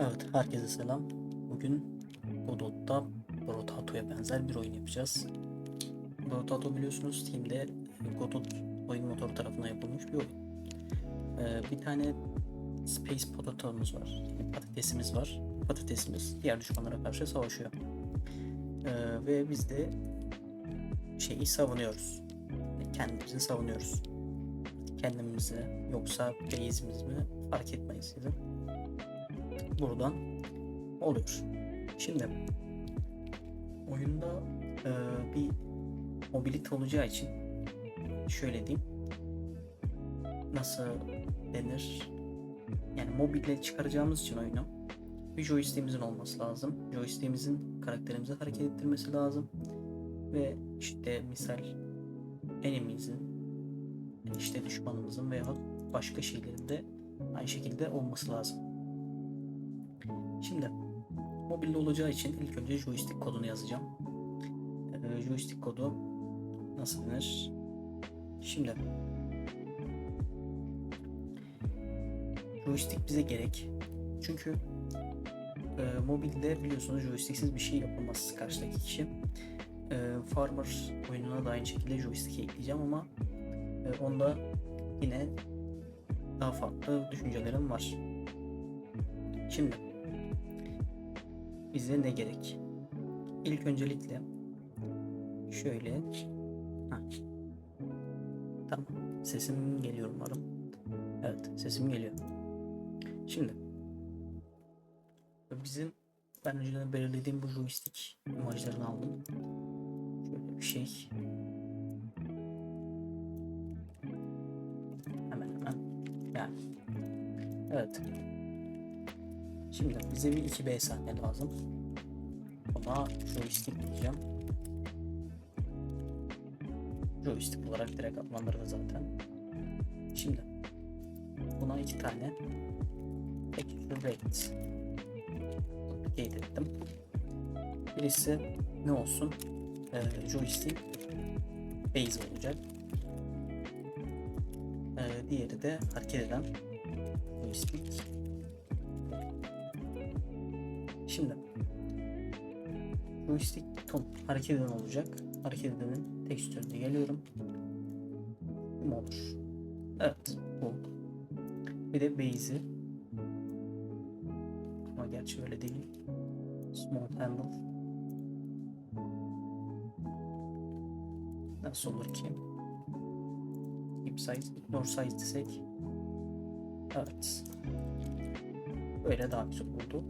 Evet, herkese selam. Bugün Godot'ta Brotato'ya benzer bir oyun yapacağız. Brotato biliyorsunuz Steam'de Godot oyun motoru tarafından yapılmış bir oyun. Ee, bir tane Space Potato'muz var. Yani patatesimiz var. Patatesimiz diğer düşmanlara karşı savaşıyor. Ee, ve biz de şeyi savunuyoruz. Kendimizi savunuyoruz. Kendimizi yoksa base'imiz mi fark etmeyiz sizin buradan oluyor. Şimdi oyunda e, bir mobilite olacağı için şöyle diyeyim nasıl denir yani mobile çıkaracağımız için oyunu bir joystick'imizin olması lazım. Joystick'imizin karakterimizi hareket ettirmesi lazım. Ve işte misal enemimizin yani işte düşmanımızın veya başka şeylerin de aynı şekilde olması lazım. Şimdi mobilde olacağı için ilk önce joystick kodunu yazacağım. Ee, joystick kodu nasıl denir? Şimdi joystick bize gerek. Çünkü e, mobilde biliyorsunuz joysticksiz bir şey yapamaz karşıdaki kişi. E, Farmer oyununa da aynı şekilde joystick ekleyeceğim ama e, onda yine daha farklı düşüncelerim var. Şimdi bize ne gerek? İlk öncelikle şöyle Heh. Tamam. Sesim geliyor umarım. Evet, sesim geliyor. Şimdi bizim ben önceden belirlediğim bu joystick imajlarını aldım. Şöyle bir şey. Hemen hemen. Yani. Evet. Şimdi bize bir 2B sahne lazım. Ona joystick diyeceğim. Joystick olarak direkt adlandırdı zaten. Şimdi buna iki tane rate duplicate ettim. Birisi ne olsun? Ee, joystick base olacak. Ee, diğeri de hareket eden joystick Şimdi joystick ton hareket eden olacak. Hareket edenin tekstürüne geliyorum. Bu? Evet bu. Bir de base'i. Ama gerçi öyle değil. Small handle. Nasıl olur ki? Keep size, ignore size desek. Evet. Böyle daha güzel oldu.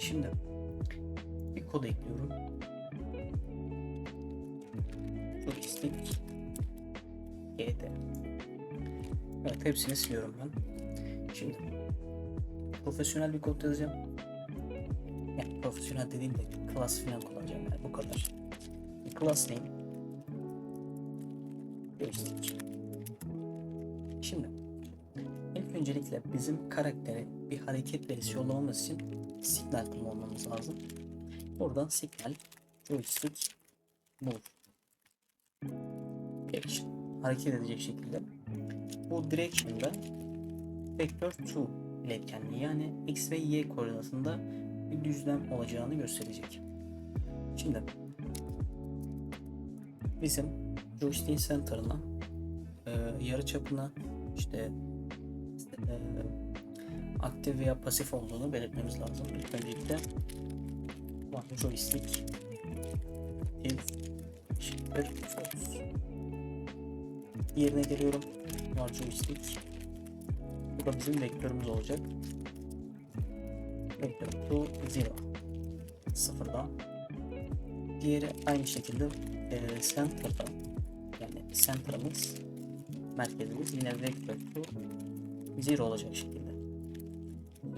Şimdi bir kod ekliyorum. Joystick GD. Evet hepsini siliyorum ben. Şimdi profesyonel bir kod yazacağım. Yani profesyonel dediğim de class falan kullanacağım yani bu kadar. Bir class name joystick. Şimdi ilk öncelikle bizim karaktere bir hareket verisi yollamamız için signal kullanmamız lazım. Buradan signal joystick move direction hareket edecek şekilde bu direction'da vektör to iletkenliği yani x ve y koordinatında bir düzlem olacağını gösterecek. Şimdi bizim joystick'in center'ına e, yarı çapına işte e, aktif veya pasif olduğunu belirtmemiz lazım. İlk öncelikle joystick is eşittir false. Yerine geliyorum. One joystick. Bu da bizim vektörümüz olacak. Vektör to zero. Sıfırda. Diğeri aynı şekilde e, center'da yani center'ımız merkezimiz yine vektör to zero olacak şekilde.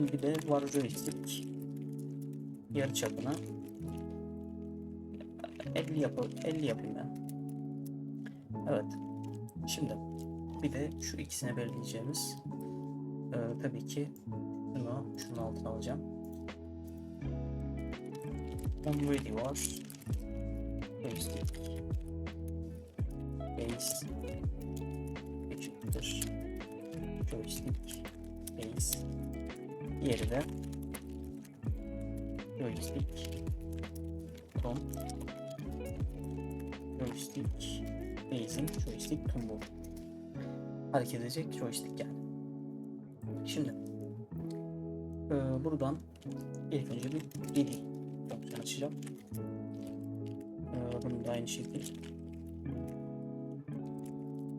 Bir de var joystick yarı çapına 50 yapı 50 yapayım ben. Evet. Şimdi bir de şu ikisine belirleyeceğimiz ee, tabii ki şunu şunun altına alacağım. On ready var. Joystick. Base. Eşittir. Joystick. Base Diğeri de joystick tom joystick base'in joystick tombu hareket edecek joystick yani. Şimdi e, buradan ilk önce bir ready fonksiyon açacağım. E, bunu da aynı şekilde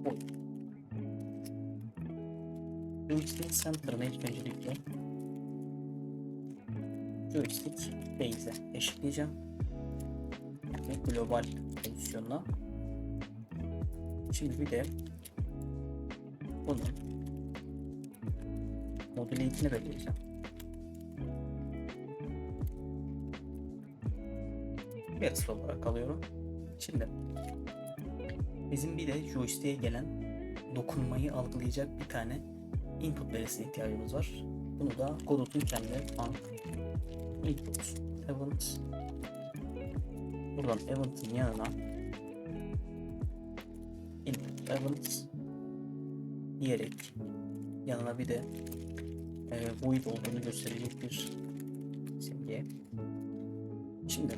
Oy. Joystick Center'ını ilk öncelikle joystick base'e eşitleyeceğim. Yani global pozisyonla. Şimdi bir de bunun modülatini belirleyeceğim. Yarısı olarak alıyorum. Şimdi bizim bir de joystick'e gelen dokunmayı algılayacak bir tane input verisine ihtiyacımız var. Bunu da Godot'un kendi func input event buradan. Event'in yanına. İnput event diyerek. Yanına bir de e, void olduğunu gösterecek bir simge. Şimdi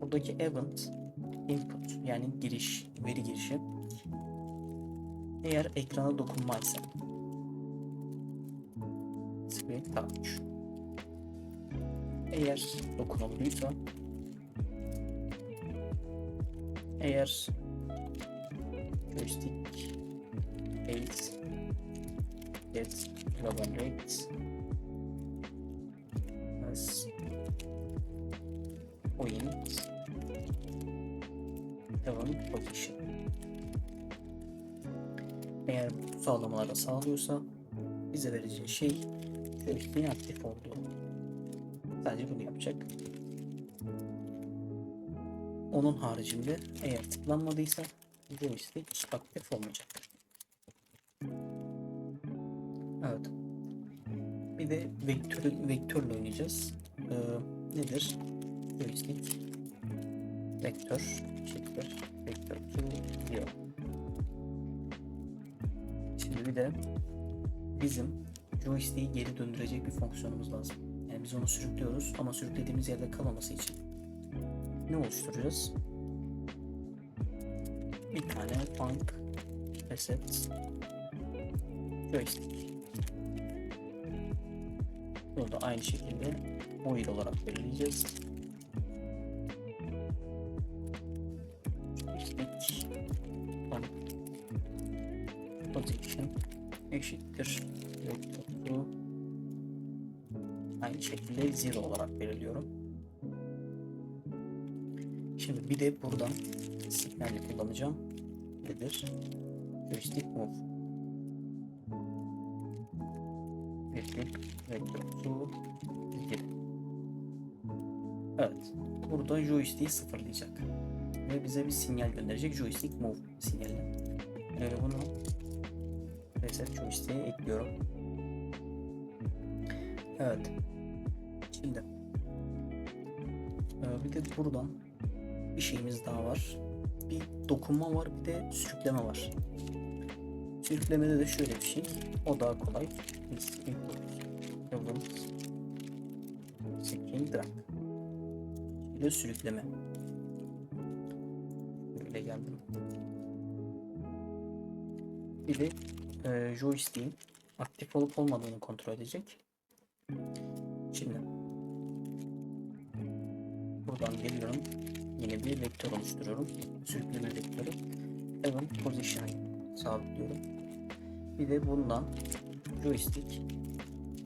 buradaki event input yani giriş veri girişi eğer ekrana dokunmaysa screen touch eğer dokunulduysa eğer joystick base get global rates as point event position eğer bu sağlamaları sağlıyorsa bize vereceği şey joystick'in aktif olduğu. Sadece bunu yapacak. Onun haricinde eğer tıklanmadıysa joystick aktif olmayacak. Evet. Bir de vektör, vektörle oynayacağız. Ee, nedir? Joystick vektör eşittir vektör diyor. Şimdi bir de bizim joystick'i geri döndürecek bir fonksiyonumuz lazım. Biz onu sürüklüyoruz ama sürüklediğimiz yerde kalmaması için ne oluşturacağız? Bir tane func reset joystick. Bunu da aynı şekilde void olarak belirleyeceğiz. Joystick position eşittir Aynı şekilde zero olarak belirliyorum. Şimdi bir de buradan signali kullanacağım. Nedir? Joystick move. Virgül vektördü. Virgül. Evet. Burada joystick'i sıfırlayacak. Ve bize bir sinyal gönderecek. Joystick move sinyali. Ee, bunu reset joystick'e ekliyorum. Evet. Şimdi ee, bir de buradan bir şeyimiz daha var. Bir dokunma var bir de sürükleme var. Sürüklemede de şöyle bir şey. O daha kolay. Biz event seeking drag. De sürükleme. Böyle geldim. Bir de e, joystick'in aktif olup olmadığını kontrol edecek. Şimdi buradan geliyorum. Yine bir vektör oluşturuyorum. Sürükleme vektörü. Event position sabitliyorum. Bir de bundan joystick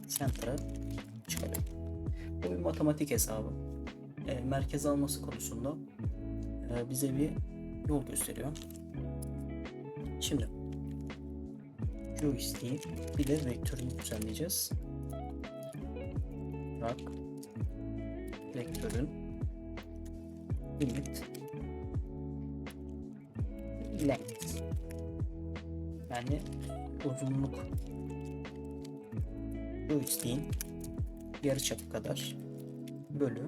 center'a çıkarıyorum. Bu bir matematik hesabı. E, merkez alması konusunda e, bize bir yol gösteriyor. Şimdi joystick'i bir de vektörünü düzenleyeceğiz. Bak vektörün limit length yani uzunluk. Joystick'in yarıçapı kadar bölü.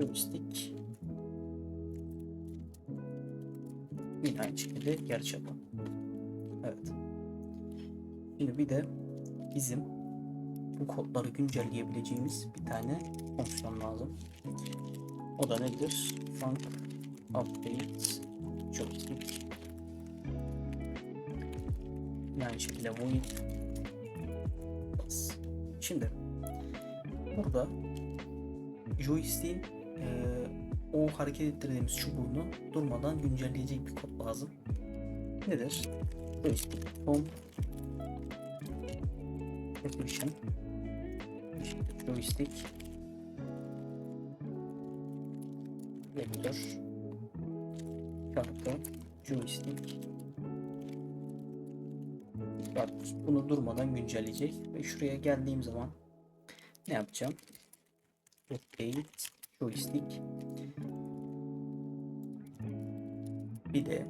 Joystick yine aynı şekilde yarıçapı evet. Şimdi bir de bizim bu kodları güncelleyebileceğimiz bir tane fonksiyon lazım. O da nedir? Func update joystick. Yani şekilde void. Şimdi burada joystick'in eee, o hareket ettirdiğimiz çubuğunu durmadan güncelleyecek bir kod lazım. Nedir? Joystick home işte joystick regular çarpı joystick Bak bunu durmadan güncelleyecek ve şuraya geldiğim zaman ne yapacağım? Update joystick bir de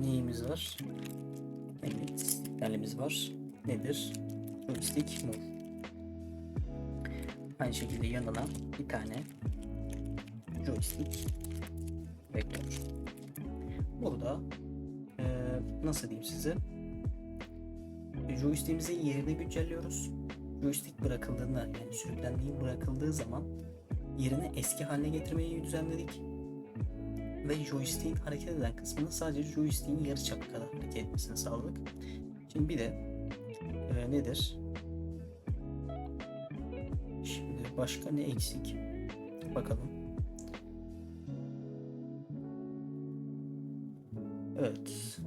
neyimiz var? Evet, sinyalimiz var. Nedir? Joystick move. Aynı şekilde yanına bir tane joystick vektör. Burada eee, nasıl diyeyim size? Joystick'imizin yerini güncelliyoruz. Joystick bırakıldığında yani sürüklendiği bırakıldığı zaman yerine eski haline getirmeyi düzenledik. Ve joystick'in hareket eden kısmını sadece joystick'in yarı çapı kadar hareket etmesini sağladık. Şimdi bir de e, nedir? Şimdi başka ne eksik? Bakalım. Evet.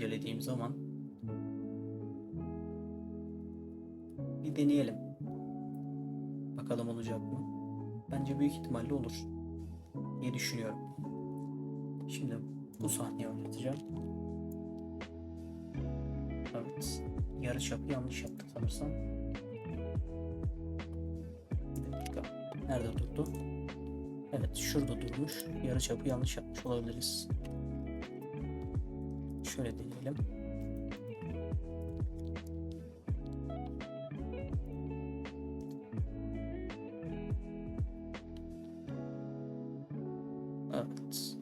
incelediğim zaman bir deneyelim. Bakalım olacak mı? Bence büyük ihtimalle olur diye düşünüyorum. Şimdi bu sahneyi oynatacağım. Evet. Yarı çapı yanlış yaptık sanırsam. Nerede durdu? Evet şurada durmuş. Yarı çapı yanlış yapmış olabiliriz. Şöyle deneyelim. Evet.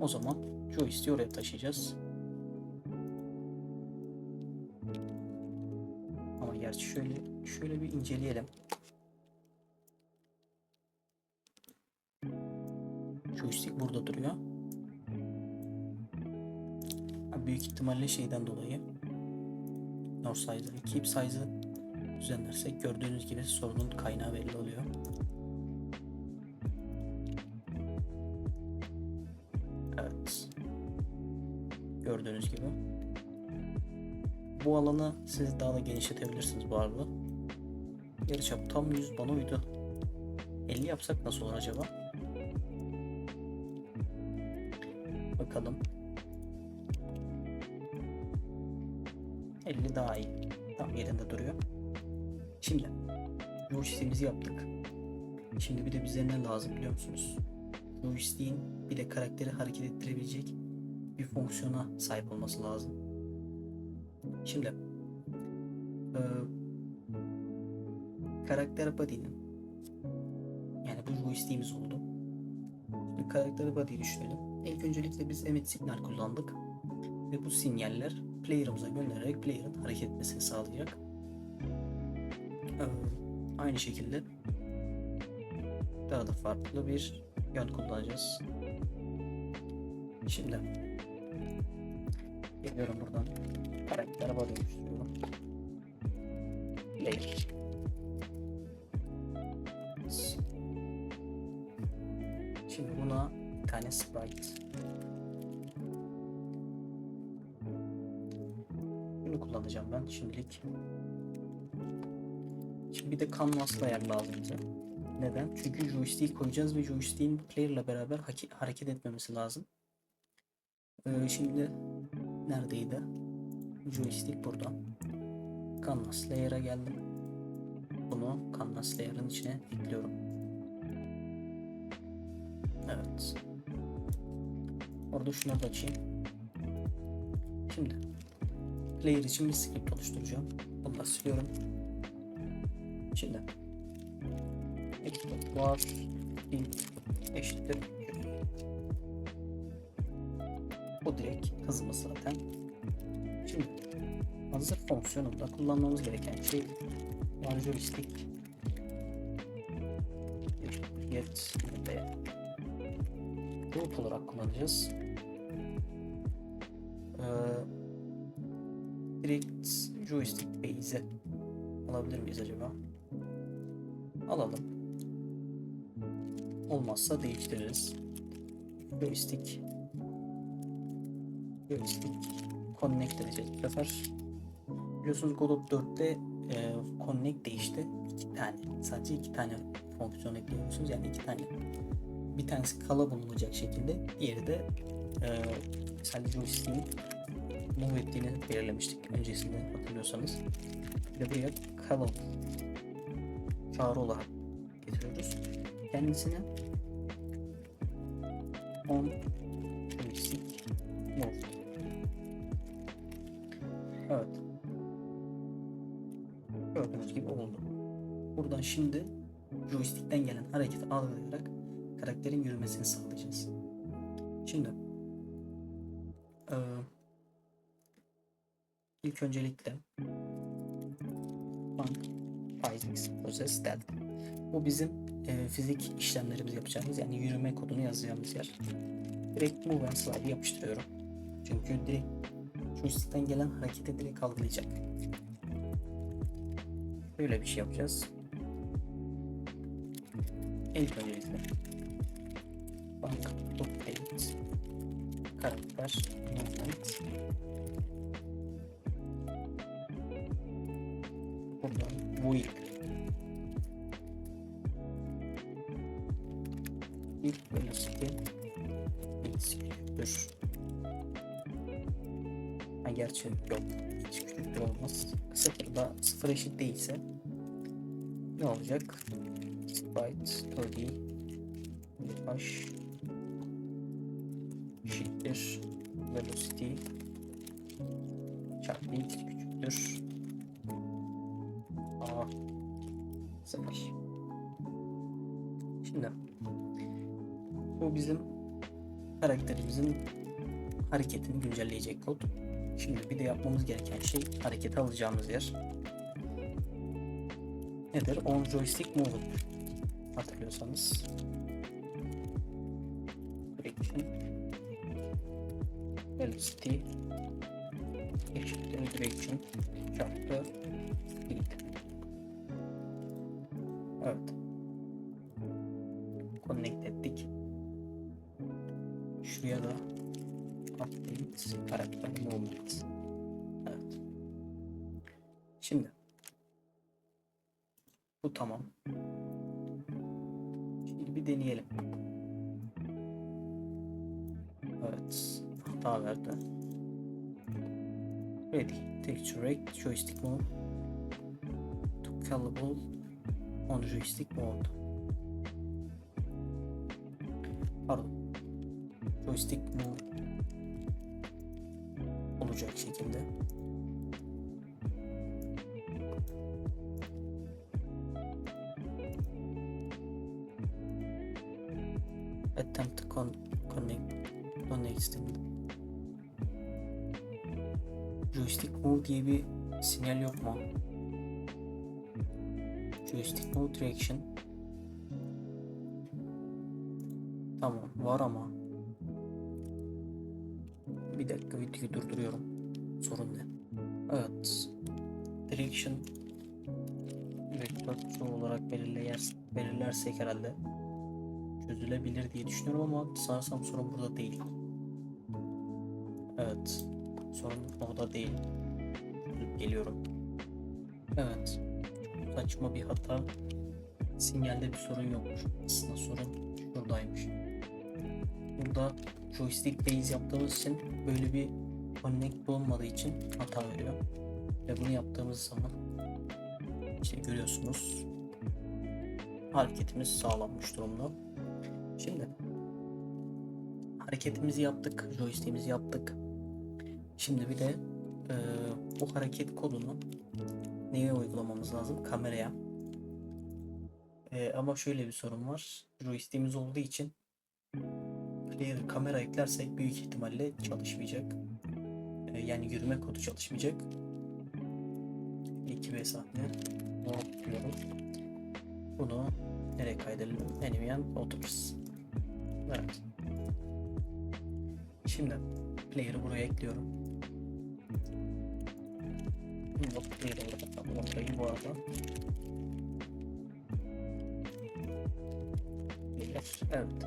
O zaman joystick'i oraya taşıyacağız. Ama gerçi şöyle şöyle bir inceleyelim. Joystick burada duruyor. Büyük ihtimalle şeyden dolayı North size'ı, keep size'ı düzenlersek gördüğünüz gibi sorunun kaynağı belli oluyor. Evet. Gördüğünüz gibi. Bu alanı siz daha da genişletebilirsiniz bu arada. Yarıçap tam 100 bana uydu. 50 yapsak nasıl olur acaba? Bakalım. 50 daha iyi. Tam yerinde duruyor. Şimdi joystick'imizi yaptık. Şimdi bir de bize ne lazım biliyor musunuz? Joystick'in bir de karakteri hareket ettirebilecek bir fonksiyona sahip olması lazım. Şimdi eee, karakter body'nin yani bu joystick'imiz oldu. Şimdi karakter body'yi düşünelim. İlk öncelikle biz emit signal kullandık ve bu sinyaller player'ımıza göndererek player'ın hareket etmesini sağlayacak. Aynı şekilde daha da farklı bir yön kullanacağız. Şimdi geliyorum buradan karakter body oluşturuyorum. Player. Tane sprite Bunu kullanacağım ben şimdilik. Şimdi bir de canvas layer lazım. Neden? Çünkü joystick koyacağız ve joystick'in player ile beraber hareket etmemesi lazım. Ee, şimdi neredeydi? Joystick burada. Canvas layer'a geldim. Bunu canvas layer'ın içine ekliyorum. Evet. Orada şunu da açayım. Şimdi player için bir script oluşturacağım. Bunu da siliyorum. Şimdi var eşittir bu direkt hızımız zaten. Şimdi Hazır fonksiyonunda kullanmamız gereken şey joystick get ve root olarak kullanacağız. Alabilir miyiz acaba? Alalım. Olmazsa değiştiririz. Joystick joystick connect edeceğiz bu sefer. Biliyorsunuz Godot 4'te e, connect değişti. İki tane. Sadece iki tane fonksiyon ekliyorsunuz. Yani iki tane. Bir tanesi kala bulunacak şekilde. Diğeri de e, sadece joystick'in move ettiğini belirlemiştik öncesinde hatırlıyorsanız. De buraya kala çağrı olarak getiriyoruz. Kendisine on joystick move. Evet. Gördüğünüz gibi oldu. Buradan şimdi joystick'ten gelen hareketi algılayarak karakterin yürümesini sağlayacağız. Şimdi eee, ilk öncelikle bank physics process delta. Bu bizim eee, fizik işlemlerimizi yapacağımız yani yürüme kodunu yazacağımız yer. Direkt move and slide yapıştırıyorum. Çünkü direkt joystick'ten gelen hareketi direkt algılayacak. Böyle bir şey yapacağız. İlk öncelikle bank update karakter movement sıfır eşit değilse ne olacak? Byte 30 h eşittir. Velocity çarpı x küçüktür. A sıfır. Şimdi bu bizim karakterimizin hareketini güncelleyecek kod. Şimdi bir de yapmamız gereken şey hareketi alacağımız yer nedir? On joystick movement hatırlıyorsanız. Direction velocity eşittir direction çarpı speed. Evet. Connect ettik. Şuraya da update karakter movement. Evet. Şimdi bu tamam. Şimdi bir deneyelim. Evet. Hata verdi. Ready. Texture rate. Joystick mode. To callable on joystick mode. Pardon. Joystick mode olacak şekilde. Attempt con connect connect joystick move diye bir sinyal yok mu? Joystick move direction Tamam var ama. Bir dakika videoyu durduruyorum. Sorun ne? Evet. Direction vektör olarak belirleyer, belirlersek herhalde çözülebilir diye düşünüyorum ama sanırsam sorun burada değil. Evet. Sorun orada değil. Geliyorum. Evet. Saçma bir hata. Sinyalde bir sorun yokmuş. Aslında sorun şuradaymış. Burada joystick base yaptığımız için böyle bir connect olmadığı için hata veriyor. Ve bunu yaptığımız zaman işte görüyorsunuz hareketimiz sağlanmış durumda. Şimdi hareketimizi yaptık, joystick'imizi yaptık. Şimdi bir de e, bu hareket kodunu neye uygulamamız lazım? Kameraya. E, ama şöyle bir sorun var. Joystick'imiz olduğu için player kamera eklersek büyük ihtimalle çalışmayacak. E, yani yürüme kodu çalışmayacak. 2 B sahne. Bunu diyorum. Bunu nereye kaydedelim? Animeyen Authors. Evet. Şimdi player'ı buraya ekliyorum. Yok player'ı burada. Ortayı bu arada. Evet.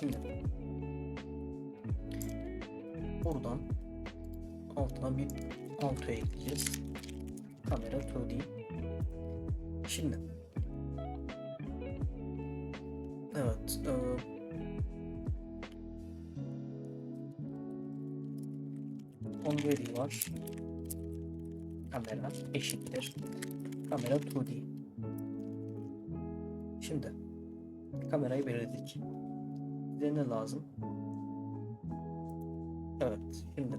Şimdi buradan altına bir auto ekleyeceğiz. Kamera 2D. Şimdi Evet. E, already var. Kamera eşittir. Kamera 2D. Şimdi kamerayı belirledik. Bize ne lazım? Evet. Şimdi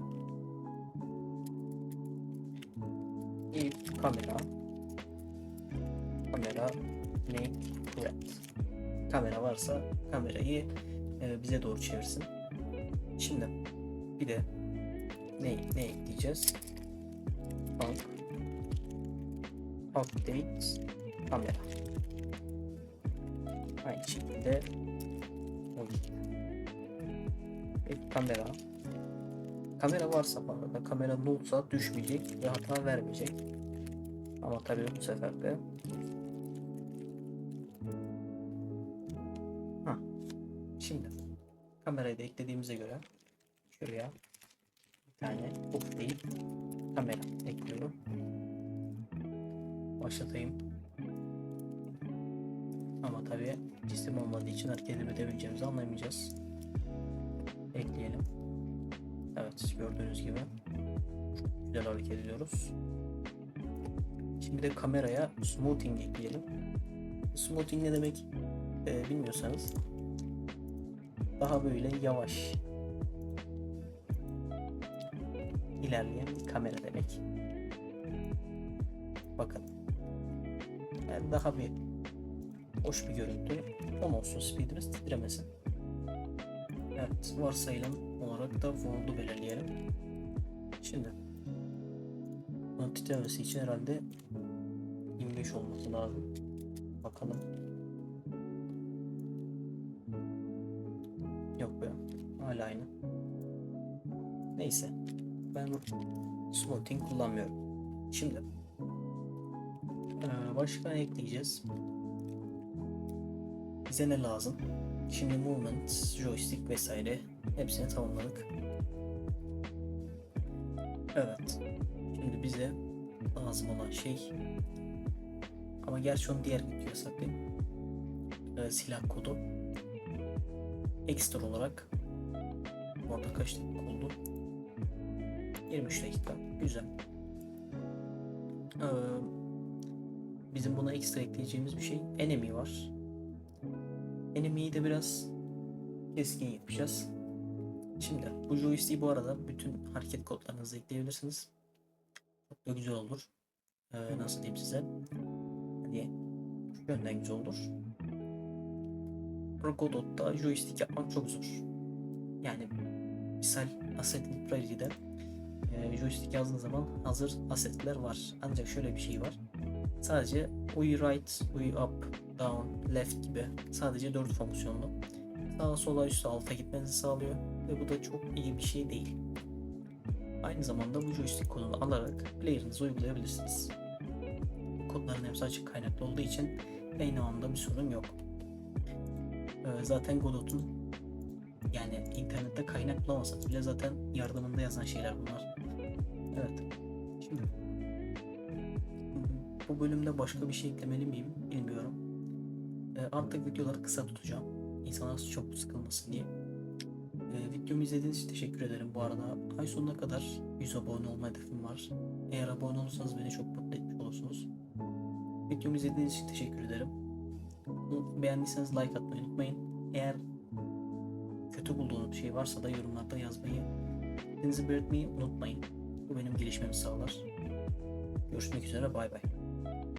if kamera kamera make flat kamera varsa kamerayı e, bize doğru çevirsin. Şimdi bir de ne ne ekleyeceğiz? Bank update kamera. Aynı şekilde bir kamera kamera varsa bu arada kamera nullsa düşmeyecek ve hata vermeyecek. Ama tabii bu sefer de. Şimdi kamerayı da eklediğimize göre şuraya bir tane uf deyip kamera ekliyorum. Başlatayım. Ama tabii cisim olmadığı için hareket edebileceğimizi anlayamayacağız. Ekleyelim. Evet gördüğünüz gibi güzel hareket ediyoruz. Şimdi de kameraya smoothing ekleyelim. Smoothing ne demek e, bilmiyorsanız daha böyle yavaş ilerleyen bir kamera demek. Bakın. Yani daha bir hoş bir görüntü. 10 olsun speedimiz titremesin. Evet varsayılan olarak da volt'u belirleyelim. Şimdi bunun titremesi için herhalde 25 olması lazım. Bakalım. Yok be. Hala aynı. Neyse. Ben smoothing kullanmıyorum. Şimdi başka ne ekleyeceğiz? Bize ne lazım? Şimdi movement, joystick vesaire hepsini tamamladık. Evet. Şimdi bize lazım olan şey ama gerçi onu diğer videoya saklayayım. Ee, silah kodu ekstra olarak orada kaç dakika? 23 dakika. Güzel. Ee, bizim buna ekstra ekleyeceğimiz bir şey enemy var. Enemy'yi de biraz keskin yapacağız. Şimdi bu joystick'i bu arada bütün hareket kodlarınızı ekleyebilirsiniz. Çok da güzel olur. Ee, nasıl diyeyim size? Hani şu yönden güzel olur. Godot'ta joystick yapmak çok zor. Yani misal Asset Library'de e, joystick yazdığınız zaman hazır assetler var. Ancak şöyle bir şey var. Sadece UI right, UI up, down, left gibi sadece 4 fonksiyonlu. Sağa sola üstte alta gitmenizi sağlıyor ve bu da çok iyi bir şey değil. Aynı zamanda bu joystick kodunu alarak player'ınıza uygulayabilirsiniz. Kodların hepsi açık kaynaklı olduğu için aynı anda bir sorun yok. Ee, zaten Godot'un yani internette kaynak bulamasak bile zaten yardımında yazan şeyler bunlar. Evet. Şimdi bu bölümde başka bir şey eklemeli miyim bilmiyorum. Ee, artık videoları kısa tutacağım. İnsanlar çok sıkılmasın diye. Ee, videomu izlediğiniz için teşekkür ederim. Bu arada ay sonuna kadar 100 abone olma hedefim var. Eğer abone olursanız beni çok mutlu etmiş olursunuz. Videomu izlediğiniz için teşekkür ederim. Beğendiyseniz like atmayı unutmayın. Eğer kötü bulduğunuz bir şey varsa da yorumlarda yazmayı, fikrinizi belirtmeyi unutmayın. Bu benim gelişmemi sağlar. Görüşmek üzere bay bay.